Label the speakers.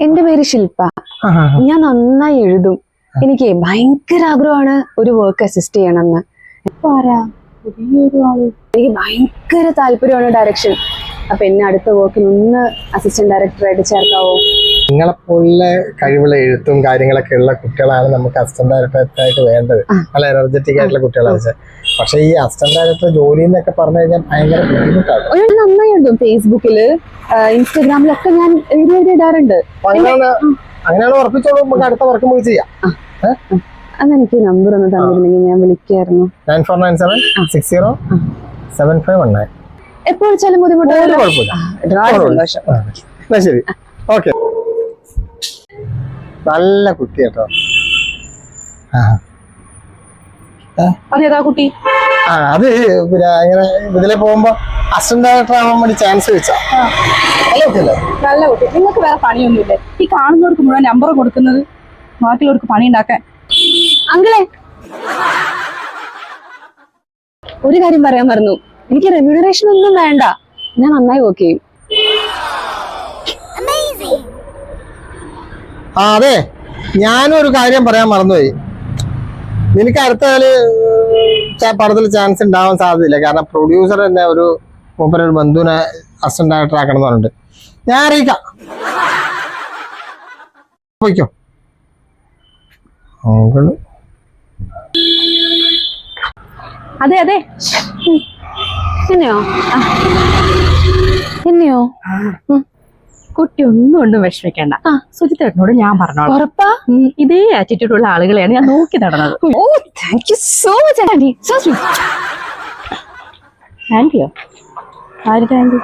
Speaker 1: എന്റെ പേര് ശില്പ ഞാൻ നന്നായി എഴുതും. എനിക്ക് ഭയങ്കര ആഗ്രഹമാണ് ഒരു വർക്ക് അസിസ്റ്റ് ചെയ്യണമെന്ന്. ഇപ്പൊ ആരാ? പുതിയൊരു ആൾ എനിക്ക് ഭയങ്കര താല്പര്യമാണ് ഡയറക്ഷൻ അപ്പൊ എന്നെ അടുത്ത വർക്കിൽ ഒന്ന് അസിസ്റ്റന്റ് ഡയറക്ടറായിട്ട് ചേർക്കാവോ?
Speaker 2: നിങ്ങളെപ്പോലുള്ള കഴിവുള്ള എഴുത്തും കാര്യങ്ങളൊക്കെ ഉള്ള കുട്ടികളാണ് നമുക്ക് അസിസ്റ്റന്റ് ഡയറക്ടർ ആയിട്ട് വേണ്ടത്. നല്ല എനർജറ്റിക് ആയിട്ടുള്ള കുട്ടികളാണ്. വെച്ചാൽ പക്ഷെ ഈ അസിസ്റ്റന്റ് ഡയറക്ടർ ജോലി എന്നൊക്കെ പറഞ്ഞു കഴിഞ്ഞാൽ ഭയങ്കര ബുദ്ധിമുട്ടാണ്.
Speaker 1: ഒരു ഞാൻ നന്നായി എഴുതും ഫേസ്ബുക്കിൽ ഇൻസ്റ്റാഗ്രാമിലൊക്കെ ഞാൻ ഇടാറുണ്ട്.
Speaker 2: അങ്ങനെയാണ് ഉറപ്പിച്ചോളൂ നമുക്ക് അടുത്ത വർക്ക് പോയി ചെയ്യാം.
Speaker 1: അന്ന് എനിക്ക് നമ്പർ ഒന്ന് തന്നിരുന്നെങ്കിൽ ഞാൻ വിളിക്കായിരുന്നു.
Speaker 2: Nine four nine seven six zero seven five one nine
Speaker 1: എപ്പോഴും വിളിച്ചാലും
Speaker 2: എന്നാ ശരി. ഓക്കെ നല്ല കുട്ടി കേട്ടോ.
Speaker 3: അതേതാ കുട്ടി?
Speaker 2: ആ അത് പിന്നെ ഇങ്ങനെ ഇതിലെ പോകുമ്പോ അസിസ്റ്റന്റ് ഡയറക്ടർ ആവാൻ വേണ്ടി ചാൻസ് വെച്ചാ നല്ല കുട്ടിയല്ലേ?
Speaker 3: നല്ല കുട്ടി. നിങ്ങൾക്ക് വേറെ പണിയൊന്നുമില്ല? ഈ കാണുന്നവർക്ക് മുഴുവൻ നമ്പർ കൊടുക്കുന്നത് ബാക്കിയുള്ളവർക്ക് പണി ഉണ്ടാക്കാൻ
Speaker 1: അങ്കിളെ. ഒരു കാര്യം പറയാൻ മറന്നു. എനിക്ക് റെമ്യൂണറേഷൻ ഒന്നും വേണ്ട. ഞാൻ നന്നായി വർക്ക് ചെയ്യും.
Speaker 2: ആ അതെ. ഞാനും ഒരു കാര്യം പറയാൻ മറന്നുപോയി. നിനക്ക് അടുത്ത കാൽ പടത്തിൽ ചാൻസ് ഉണ്ടാവാൻ സാധ്യതയില്ല. കാരണം പ്രൊഡ്യൂസർ തന്നെ ഒരു മൂപ്പര ഒരു ബന്ധുവിനെ അസിസ്റ്റന്റ് ഡയറക്ടർ ആക്കണം എന്ന് പറഞ്ഞിട്ട്. ഞാൻ അറിയിക്കാം. പോയിക്കോ.
Speaker 3: അതെ അതെ.
Speaker 1: എന്നെയോ. എന്നെയോ
Speaker 3: കുട്ടി ഒന്നും ഒന്നും വിഷമിക്കേണ്ട.
Speaker 1: ആ.
Speaker 3: സുജിത്തേട്ടനോട് ഞാൻ പറഞ്ഞോ
Speaker 1: ഉറപ്പാ?
Speaker 3: ഇതേ ആറ്റിറ്റ്യൂഡ് ഉള്ള ആളുകളെയാണ് ഞാൻ നോക്കി നടന്നത്.
Speaker 1: ഓ thank you so much aunty. So
Speaker 3: ആന്റിയോ ആരുടെ ആന്റി?